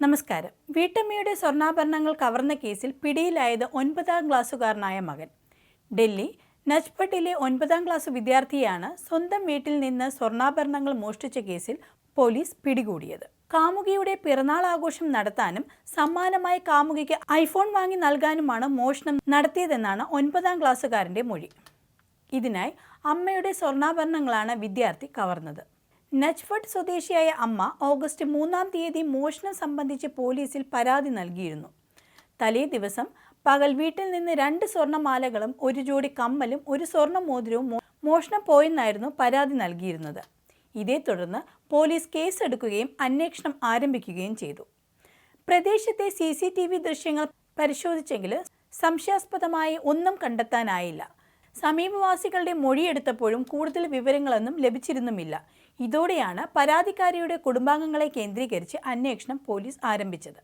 നമസ്കാരം. വീട്ടമ്മയുടെ സ്വർണാഭരണങ്ങൾ കവർന്ന കേസിൽ പിടിയിലായത് ഒൻപതാം ക്ലാസ്സുകാരനായ മകൻ. ഡൽഹി നജ്പട്ടിലെ ഒൻപതാം ക്ലാസ് വിദ്യാർത്ഥിയാണ് സ്വന്തം വീട്ടിൽ നിന്ന് സ്വർണാഭരണങ്ങൾ മോഷ്ടിച്ച കേസിൽ പോലീസ് പിടികൂടിയത്. കാമുകിയുടെ പിറന്നാൾ ആഘോഷം നടത്താനും സമ്മാനമായി കാമുകിക്ക് ഐഫോൺ വാങ്ങി നൽകാനുമാണ് മോഷണം നടത്തിയതെന്നാണ് ഒൻപതാം ക്ലാസ്സുകാരന്റെ മൊഴി. ഇതിനായി അമ്മയുടെ സ്വർണാഭരണങ്ങളാണ് വിദ്യാർത്ഥി കവർന്നത്. നജ്ഫഡ് സ്വദേശിയായ അമ്മ ഓഗസ്റ്റ് മൂന്നാം തീയതി മോഷണം സംബന്ധിച്ച് പോലീസിൽ പരാതി നൽകിയിരുന്നു. തലേ ദിവസം പകൽ വീട്ടിൽ നിന്ന് രണ്ട് സ്വർണമാലകളും ഒരു ജോഡി കമ്മലും ഒരു സ്വർണ മോതിരവും മോഷണം പോയെന്നായിരുന്നു പരാതി നൽകിയിരുന്നത്. ഇതേ തുടർന്ന് പോലീസ് കേസെടുക്കുകയും അന്വേഷണം ആരംഭിക്കുകയും ചെയ്തു. പ്രദേശത്തെ സി സി ടി വി ദൃശ്യങ്ങൾ പരിശോധിച്ചെങ്കിലും സംശയാസ്പദമായി ഒന്നും കണ്ടെത്താനായില്ല. സമീപവാസികളുടെ മൊഴിയെടുത്തപ്പോഴും കൂടുതൽ വിവരങ്ങളൊന്നും ലഭിച്ചിരുന്നുമില്ല. ഇതോടെയാണ് പരാതിക്കാരിയുടെ കുടുംബാംഗങ്ങളെ കേന്ദ്രീകരിച്ച് അന്വേഷണം പോലീസ് ആരംഭിച്ചത്.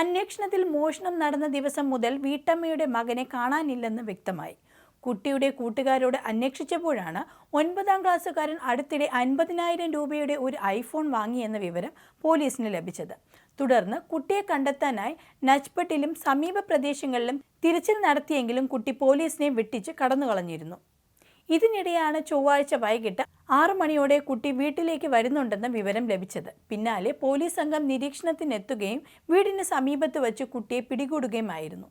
അന്വേഷണത്തിൽ മോഷണം നടന്ന ദിവസം മുതൽ വീട്ടമ്മയുടെ മകനെ കാണാനില്ലെന്ന് വ്യക്തമായി. കുട്ടിയുടെ കൂട്ടുകാരോട് അന്വേഷിച്ചപ്പോഴാണ് ഒൻപതാം ക്ലാസ്സുകാരൻ അടുത്തിടെ അൻപതിനായിരം രൂപയുടെ ഒരു ഐഫോൺ വാങ്ങിയെന്ന വിവരം പോലീസിന് ലഭിച്ചത്. തുടർന്ന് കുട്ടിയെ കണ്ടെത്താനായി നജ്പട്ടിലും സമീപ പ്രദേശങ്ങളിലും തിരച്ചിൽ നടത്തിയെങ്കിലും കുട്ടി പോലീസിനെ വെട്ടിച്ച് കടന്നുകളഞ്ഞിരുന്നു. ഇതിനിടെയാണ് ചൊവ്വാഴ്ച വൈകിട്ട് ആറു മണിയോടെ കുട്ടി വീട്ടിലേക്ക് വരുന്നുണ്ടെന്ന വിവരം ലഭിച്ചത്. പിന്നാലെ പോലീസ് സംഘം നിരീക്ഷണത്തിനെത്തുകയും വീടിന് സമീപത്ത് വച്ച് കുട്ടിയെ പിടികൂടുകയുമായിരുന്നു.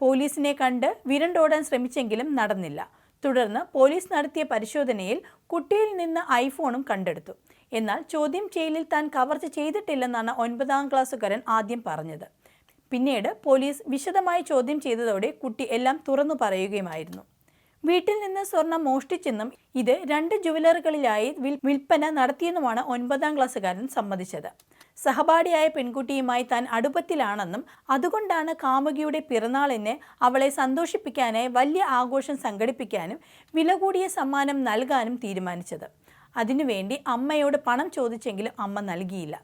പോലീസിനെ കണ്ട് വിരണ്ടോടാൻ ശ്രമിച്ചെങ്കിലും നടന്നില്ല. തുടർന്ന് പോലീസ് നടത്തിയ പരിശോധനയിൽ കുട്ടിയിൽ നിന്ന് ഐഫോണും കണ്ടെടുത്തു. എന്നാൽ ചോദ്യം ചെയ്യലിൽ താൻ കവർച്ച ചെയ്തിട്ടില്ലെന്നാണ് ഒൻപതാം ക്ലാസ്സുകാരൻ ആദ്യം പറഞ്ഞത്. പിന്നീട് പോലീസ് വിശദമായി ചോദ്യം ചെയ്തതോടെ കുട്ടി എല്ലാം തുറന്നു പറയുകയുമായിരുന്നു. വീട്ടിൽ നിന്ന് സ്വർണം മോഷ്ടിച്ചെന്നും ഇത് രണ്ട് ജുവലറികളിലായി വിൽ- വിൽപ്പന നടത്തിയെന്നുമാണ് ഒൻപതാം ക്ലാസ്സുകാരൻ സമ്മതിച്ചത്. സഹപാഠിയായ പെൺകുട്ടിയുമായി താൻ അടുപ്പത്തിലാണെന്നും അതുകൊണ്ടാണ് കാമുകിയുടെ പിറന്നാളിനെ അവളെ സന്തോഷിപ്പിക്കാനായി വലിയ ആഘോഷം സംഘടിപ്പിക്കാനും വില കൂടിയ സമ്മാനം നൽകാനും തീരുമാനിച്ചത്. അതിനുവേണ്ടി അമ്മയോട് പണം ചോദിച്ചെങ്കിലും അമ്മ നൽകിയില്ല.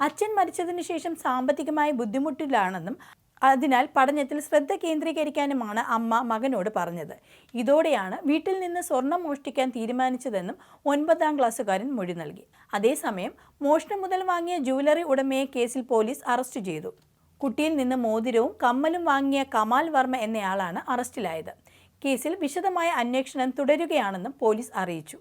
അച്ഛൻ മരിച്ചതിനു ശേഷം സാമ്പത്തികമായ ബുദ്ധിമുട്ടിലാണെന്നും അതിനാൽ പഠനത്തിൽ ശ്രദ്ധ കേന്ദ്രീകരിക്കാനുമാണ് അമ്മ മകനോട് പറഞ്ഞത്. ഇതോടെയാണ് വീട്ടിൽ നിന്ന് സ്വർണം മോഷ്ടിക്കാൻ തീരുമാനിച്ചതെന്നും ഒൻപതാം ക്ലാസ്സുകാരൻ മൊഴി നൽകി. അതേസമയം മോഷണം മുതൽ വാങ്ങിയ ജുവലറി ഉടമയെ കേസിൽ പോലീസ് അറസ്റ്റ് ചെയ്തു. കുട്ടിയിൽ നിന്ന് മോതിരവും കമ്മലും വാങ്ങിയ കമാൽ വർമ്മ എന്നയാളാണ് അറസ്റ്റിലായത്. കേസിൽ വിശദമായ അന്വേഷണം തുടരുകയാണെന്നും പോലീസ് അറിയിച്ചു.